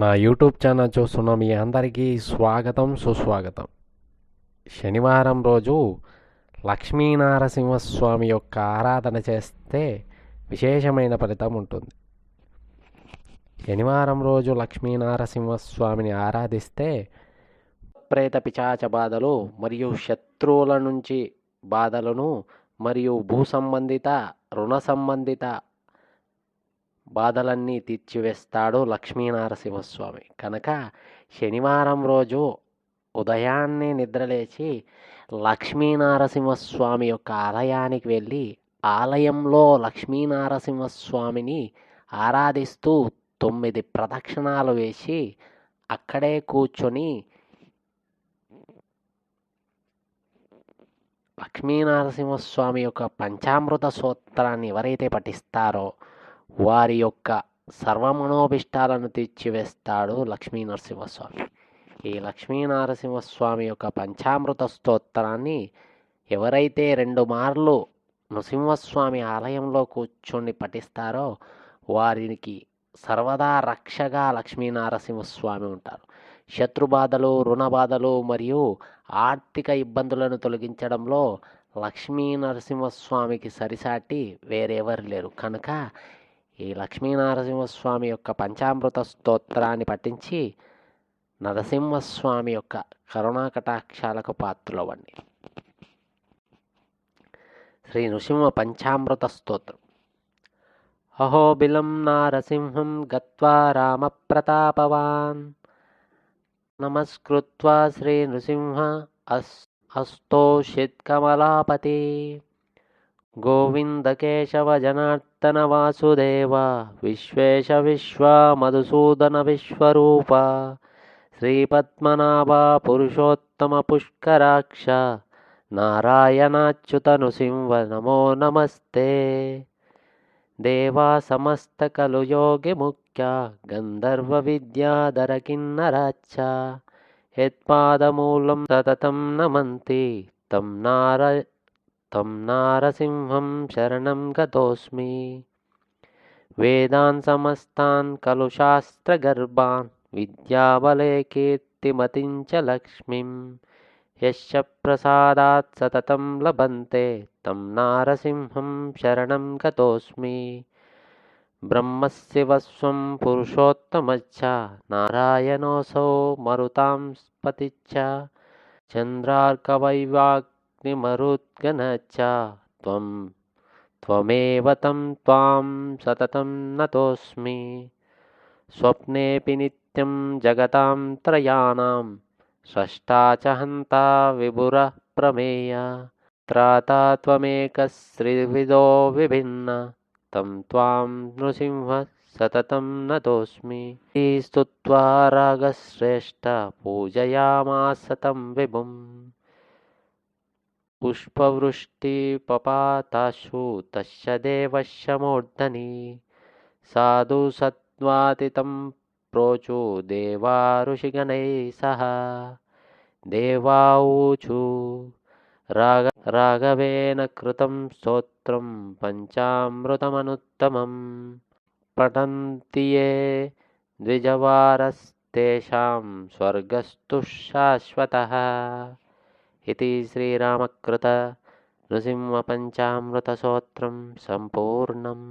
నా YouTube channel చూస్తున్న మీ అందరికీ స్వాగతం సుస్వాగతం. శనివారం రోజు లక్ష్మీనారసింహస్వామి యొక్క ఆరాధన చేస్తే విశేషమైన ఫలితం ఉంటుంది. శనివారం రోజు లక్ష్మీనారసింహస్వామిని ఆరాధిస్తే ప్రేత పిచాచ బాధలు మరియు శత్రువుల నుంచి బాధలను మరియు భూ సంబంధిత రుణ సంబంధిత బాధలన్నీ తీర్చివేస్తాడు లక్ష్మీనారసింహస్వామి. కనుక శనివారం రోజు ఉదయాన్నే నిద్రలేచి లక్ష్మీనారసింహస్వామి యొక్క ఆలయానికి వెళ్ళి ఆలయంలో లక్ష్మీనారసింహస్వామిని ఆరాధిస్తూ తొమ్మిది ప్రదక్షిణాలు వేసి అక్కడే కూర్చొని లక్ష్మీనారసింహస్వామి యొక్క పంచామృత సూత్రాన్ని ఎవరైతే పఠిస్తారో వారి యొక్క సర్వమనోభిష్టాలను తీర్చివేస్తాడు లక్ష్మీ నరసింహస్వామి ఈ లక్ష్మీ నరసింహస్వామి యొక్క పంచామృత స్తోత్రాన్ని ఎవరైతే రెండు మార్లు నృసింహస్వామి ఆలయంలో కూర్చొని పఠిస్తారో వారికి సర్వదా రక్షగా లక్ష్మీ నరసింహస్వామి ఉంటారు శత్రుబాధలు రుణబాధలు మరియు ఆర్థిక ఇబ్బందులను తొలగించడంలో లక్ష్మీ నరసింహస్వామికి సరిసాటి వేరెవరు లేరు. కనుక ఈ లక్ష్మీనరసింహస్వామి యొక్క పంచామృత స్తోత్రాన్ని పఠించి నరసింహస్వామి యొక్క కరుణా కటాక్షాలకు పాత్రలవ్వండి. శ్రీ నృసింహ పంచామృత స్తోత్రం. అహోబిలం నారసింహం గత్వా రామప్రతాపవాన్. నమస్కృత్వా శ్రీ నృసింహ అస్ అస్తోషిత్ కమలాపతి. కేశవ జనార్దన వాసుదేవ విశ్వేశ విశ్వ మధుసూదన విశ్వరూప శ్రీపద్మనాభ పురుషోత్తమ పుష్కరాక్ష నారాయణాచ్యుత నృసింహ నమో నమస్తే. దేవా సమస్త కలు యోగి ముఖ్య గంధర్వ తం నారసింహం శరణం గతోస్మి వేదాన్ సమస్తాన్ ఖలు శాస్త్రగర్భాన్ విద్యాబలే కీర్తిమతించ చ లక్ష్మీం యశ్చ ప్రసాదాత్ సతతం లభంతే తం నారసింహం శరణం గతోస్మి బ్రహ్మశివస్వం పురుషోత్తమచ్చ నారాయణోऽసౌ మరుతాంస్పతిచ్చ చంద్రార్కవైవాక్ अग्निमरुद्गन च त्वं त्वमेव तं त्वां सततं नतोऽस्मि। स्वप्नेऽपि नित्यं जगतां त्रयाणां स्रष्टा च हन्ता विभुरः प्रमेया। त्राता त्वमेकश्रिविदो विभिन्न तं त्वां नृसिंह सततं नतोऽस्मि। स्तुत्वा रागश्रेष्ठ पूजयामासतं विभुम्। पुष्पवृष्टिपपाताशु तस्य देवस्य मूर्धनि। साधु साधुसद्वातितं प्रोचु देवा ऋषिगणैः सह। देवाऊचु राग राघवेन कृतं स्तोत्रं पञ्चामृतमनुत्तमं। पठन्ति ये द्विजवारस्तेषां स्वर्गस्तु शाश्वतः। इति श्रीरामकृत नृसिंहपञ्चामृतस्तोत्रं सम्पूर्णम्